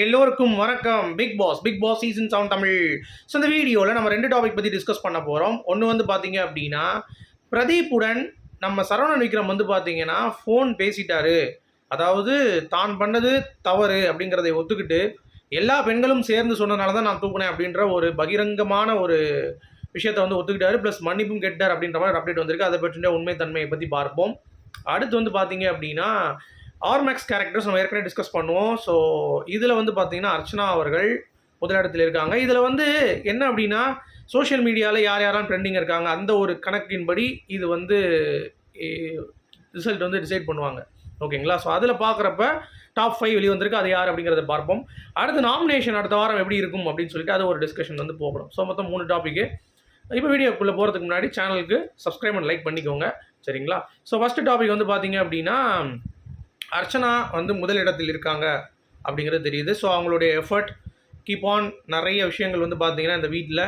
எல்லோருக்கும் வணக்கம். Bigg Boss Bigg Boss season seven Tamil. So இந்த வீடியோவில் நம்ம ரெண்டு டாபிக் பற்றி டிஸ்கஸ் பண்ண போகிறோம் ஒன்று வந்து பார்த்தீங்க அப்படின்னா பிரதீப்புடன் நம்ம சரவணன் விக்ரம் வந்து பார்த்தீங்கன்னா ஃபோன் பேசிட்டாரு. அதாவது தான் பண்ணது தவறு அப்படிங்கிறதை ஒத்துக்கிட்டு எல்லா பெண்களும் சேர்ந்து சொன்னனால தான் நான் தூக்குனேன் அப்படின்ற ஒரு பகிரங்கமான ஒரு விஷயத்தை வந்து ஒத்துக்கிட்டாரு. ப்ளஸ் மன்னிப்பும் கெட்டார் அப்படின்ற மாதிரி அப்டேட் வந்திருக்கு. அதை பற்றின உண்மைத்தன்மையை பற்றி பார்ப்போம். அடுத்து வந்து பார்த்தீங்க அப்படின்னா ஆர்மேக்ஸ் கேரக்டர்ஸ் நம்ம ஏற்கனவே டிஸ்கஸ் பண்ணுவோம். ஸோ இதில் வந்து பார்த்தீங்கன்னா அர்ச்சனா அவர்கள் முதலிடத்தில் இருக்காங்க. இதில் வந்து என்ன அப்படின்னா சோஷியல் மீடியாவில் யார் யாரெல்லாம் ட்ரெண்டிங் இருக்காங்க அந்த ஒரு கணக்கின்படி இது வந்து ரிசல்ட் வந்து டிசைட் பண்ணுவாங்க. ஓகேங்களா ஸோ அதில் பார்க்குறப்ப டாப் ஃபைவ் வெளியே வந்திருக்கு. அது யார் அப்படிங்கிறத பார்ப்போம். அடுத்து நாமினேஷன் அடுத்த வாரம் எப்படி இருக்கும் அப்படின்னு சொல்லிட்டு அது ஒரு டிஸ்கஷன் வந்து போகணும். ஸோ மொத்தம் மூணு டாப்பிக்கு இப்போ வீடியோக்குள்ளே போகிறதுக்கு முன்னாடி சேனலுக்கு சப்ஸ்கிரைப் அண்ட் லைக் பண்ணிக்கோங்க. சரிங்களா? ஸோ ஃபஸ்ட்டு டாபிக் வந்து பார்த்தீங்க அப்படின்னா அர்ச்சனா வந்து முதலிடத்தில் இருக்காங்க அப்படிங்கிறது தெரியுது. ஸோ அவங்களுடைய எஃபர்ட் கீப் ஆன் நிறைய விஷயங்கள் வந்து பார்த்தீங்கன்னா இந்த வீட்டில்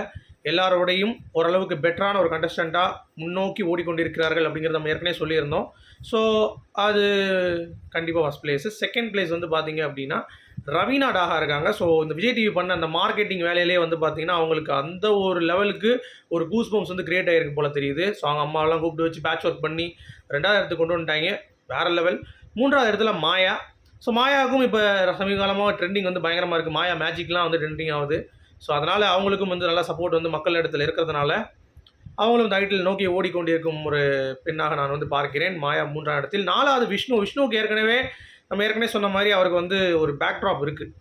எல்லாரோடையும் ஓரளவுக்கு பெட்டரான ஒரு கண்டஸ்டண்ட்டாக முன்னோக்கி ஓடிக்கொண்டிருக்கிறார்கள் அப்படிங்கிறத நம்ம ஏற்கனவே சொல்லியிருந்தோம். ஸோ அது கண்டிப்பாக ஃபஸ்ட் பிளேஸு செகண்ட் பிளேஸ் வந்து பார்த்தீங்க அப்படின்னா ரவீனா டாகா இருக்காங்க. ஸோ இந்த விஜய் டிவி பண்ண அந்த மார்க்கெட்டிங் வேலையிலே வந்து பார்த்தீங்கன்னா அவங்களுக்கு அந்த ஒரு லெவலுக்கு ஒரு கூஸ் பம்ப்ஸ் வந்து கிரியேட் ஆகிருக்கு போல் தெரியுது. ஸோ அவங்க அம்மாவெல்லாம் கூப்பிட்டு வச்சு பேட்ச் ஒர்க் பண்ணி ரெண்டாவது இடத்துக்கு கொண்டு வந்துட்டாங்க. வேறு லெவல் மூன்றாவது இடத்துல மாயா. ஸோ மாயாவுக்கும் இப்போ சமீபகாலமாக ட்ரெண்டிங் வந்து பயங்கரமாக இருக்குது மாயா மேஜிக்லாம் வந்து ட்ரெண்டிங் ஆகுது. ஸோ அதனால் அவங்களுக்கும் வந்து நல்லா சப்போர்ட் வந்து மக்கள் இடத்துல இருக்கிறதுனால அவங்களும் டைட்டில் நோக்கி ஓடிக்கொண்டிருக்கும் ஒரு பெண்ணாக நான் வந்து பார்க்கிறேன். மாயா மூன்றாம் இடத்தில். நாலாவது விஷ்ணு. விஷ்ணுவுக்கு ஏற்கனவே நம்ம ஏற்கனவே சொன்ன மாதிரி அவருக்கு வந்து ஒரு பேக்ட்ராப் இருக்குது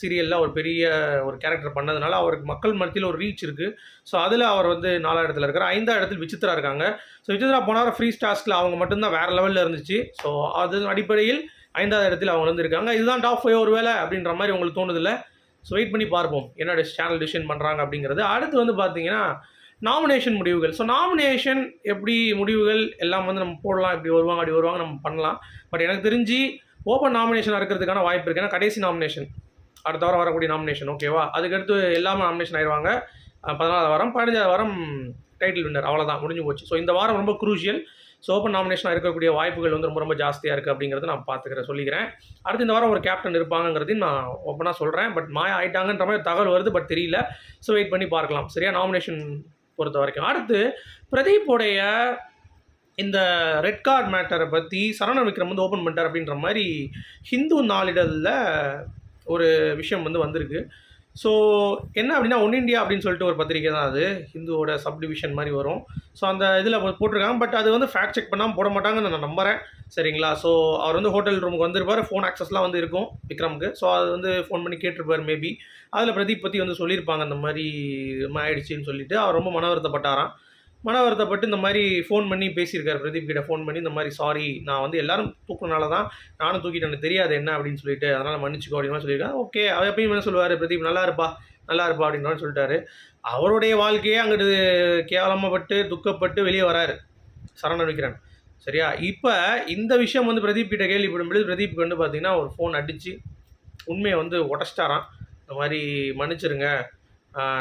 சீரியலில் ஒரு பெரிய ஒரு கேரக்டர் பண்ணதுனால அவருக்கு மக்கள் மத்தியில் ஒரு ரீச் இருக்குது ஸோ அதில் அவர் வந்து நாலாம் இடத்துல இருக்கார். ஐந்தாம் இடத்தில் விசித்ரா இருக்காங்க. ஸோ விசித்ரா போனார் ஃப்ரீ ஸ்டாஸ்கில் அவங்க மட்டும்தான் வேறு லெவலில் இருந்துச்சு. ஸோ அது அடிப்படையில் ஐந்தாவது இடத்தில் அவங்க வந்து இருக்காங்க இதுதான் டாப் ஃபைவ் ஒரு வேலை அப்படின்ற மாதிரி உங்களுக்கு தோணுதில்ல? ஸோ வெயிட் பண்ணி பார்ப்போம். என்ன சேனல் டிசிஷன் பண்ணுறாங்க அப்படிங்கிறது. அடுத்து வந்து பார்த்தீங்கன்னா நாமினேஷன் முடிவுகள். ஸோ நாமினேஷன் எப்படி முடிவுகள் எல்லாம் வந்து நம்ம போடலாம் இப்படி வருவாங்க அப்படி வருவாங்க நம்ம பண்ணலாம். பட் எனக்கு தெரிஞ்சு ஓப்பன் நாமினேஷனாக இருக்கிறதுக்கான வாய்ப்பு இருக்குது ஏன்னா கடைசி நாமினேஷன் அடுத்த வாரம் வரக்கூடிய நாமினேஷன் ஓகேவா அதுக்கடுத்து எல்லாமே நாமினேஷன் ஆயிடுவாங்க பதினாலாவது வாரம் பதினஞ்சாவது வாரம் டைட்டில் வின்னர் அவ்வளோதான் முடிஞ்சு போச்சு. ஸோ இந்த வாரம் ரொம்ப குரூஷியல் ஸோ ஓப்பன் நாமினேஷனாக இருக்கக்கூடிய வாய்ப்புகள் வந்து ரொம்ப ரொம்ப ஜாஸ்தியாக இருக்குது அப்படிங்கிறத நான் பார்த்துக்கிறேன் சொல்லிக்கிறேன். அடுத்து இந்த வாரம் ஒரு கேப்டன் இருப்பாங்கிறதையும் நான் ஓப்பனாக சொல்கிறேன் பட் மாயா ஆயிட்டாங்கன்ற மாதிரி தகவல் வருது பட் தெரியல. ஸோ வெயிட் பண்ணி பார்க்கலாம். சரியா? நாமினேஷன் பொறுத்த வரைக்கும். அடுத்து பிரதீப்போடைய இந்த ரெட் கார்டு மேட்டரை பற்றி சரண விக்ரம் வந்து ஓப்பன் பண்ணிட்டார் அப்படின்ற மாதிரி ஹிந்து நாளிடலில் ஒரு விஷயம் வந்து வந்திருக்கு. ஸோ என்ன அப்படின்னா ஒன் இண்டியா அப்படின்னு சொல்லிட்டு ஒரு பத்திரிக்கை தான் அது. ஹிந்துவோட சப்டிவிஷன் மாதிரி வரும். ஸோ அந்த இதில் போட்டிருக்காங்க. பட் அது வந்து ஃபேக்ட் செக் பண்ணாமல் போட மாட்டாங்கன்னு நான் நம்புகிறேன் சரிங்களா? ஸோ அவர் வந்து ஹோட்டல் ரூமுக்கு வந்திருப்பார். ஃபோன் ஆக்சஸ்லாம் வந்து இருக்கும் விக்ரமுக்கு. ஸோ அது வந்து ஃபோன் பண்ணி கேட்டிருப்பார் மேபி அதில் பிரதீப் பற்றி வந்து சொல்லியிருப்பாங்க. அந்த மாதிரி ஆயிடுச்சின்னு சொல்லிட்டு அவர் ரொம்ப மன வருத்தப்பட்டாராம் மன வருத்தப்பட்டு இந்த மாதிரி ஃபோன் பண்ணி பேசியிருக்காரு பிரதீப் கிட்ட ஃபோன் பண்ணி இந்த மாதிரி சாரி நான் வந்து எல்லாரும் தூக்குனால தான் நானும் தூக்கிட்டேன் எனக்கு தெரியாது என்ன? அப்படின்னு சொல்லிட்டு அதனால் மன்னிச்சுக்கோ அப்படின்னு சொல்லியிருக்கேன் ஓகே அவர் எப்பயும் என்ன சொல்லுவார் பிரதீப் நல்லா இருப்பா நல்லா இருப்பா அப்படின்னு சொல்லிட்டாரு. அவருடைய வாழ்க்கையே அங்கிட்டு கேவலமாகப்பட்டு துக்கப்பட்டு வெளியே வராரு. சரண விக்ரன் சரியா? இப்போ இந்த விஷயம் வந்து பிரதீப் கிட்ட கேள்விப்படும்பொழுது பிரதீப்க்கு வந்து பார்த்தீங்கன்னா ஒரு ஃபோன் அடித்து உண்மையை வந்து உடச்சிட்டாரான் இந்த மாதிரி மன்னிச்சிருங்க.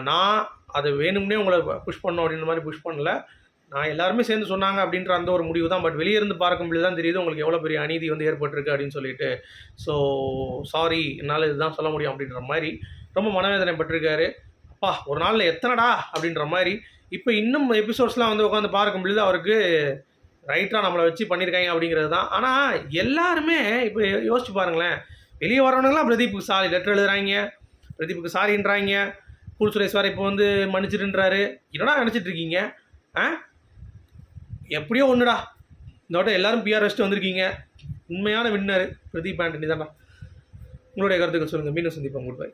நான் அது வேணும்னே உங்களை புஷ் பண்ணோம் அப்படின்ற மாதிரி புஷ் பண்ணல. நான் எல்லாருமே சேர்ந்து சொன்னாங்க அப்படின்ற அந்த ஒரு முடிவு தான். பட் வெளியே இருந்து பார்க்கும்போது தான் தெரியுது உங்களுக்கு எவ்வளோ பெரிய அநீதி வந்து ஏற்பட்டிருக்கு அப்படின்னு சொல்லிட்டு. ஸோ சாரி என்னால் இதுதான் சொல்ல முடியும் அப்படின்ற மாதிரி ரொம்ப மனவேதனை பட்டிருக்காரு. அப்பா ஒரு நாளில் எத்தனைடா அப்படின்ற மாதிரி. இப்போ இன்னும் எபிசோட்ஸ்லாம் வந்து உட்காந்து பார்க்கும்பொழுது அவருக்கு ரைட்டாக நம்மளை வச்சு பண்ணியிருக்காங்க அப்படிங்கிறது தான். ஆனால் எல்லாருமே இப்போ யோசிச்சு பாருங்களேன். வெளியே வரவனுங்களாம் பிரதீப்புக்கு சாரி லெட்டர் எழுதுறாங்க. பிரதீப்புக்கு சாரின்றாங்க கூல் சுரேஸ்வர் இப்போ வந்து மன்னிச்சிட்டுன்றாரு என்னடா நினச்சிட்டு இருக்கீங்க ஆ? எப்படியோ ஒன்றுடா இந்த வட்டம் எல்லாரும் பிஆர் வச்சுட்டு வந்திருக்கீங்க. உண்மையான வின்னர் பிரதீப் ஆண்டனி தான்டா. உங்களுடைய கருத்துக்கள் சொல்லுங்கள் மீண்டும் சந்திப்போம். Good bye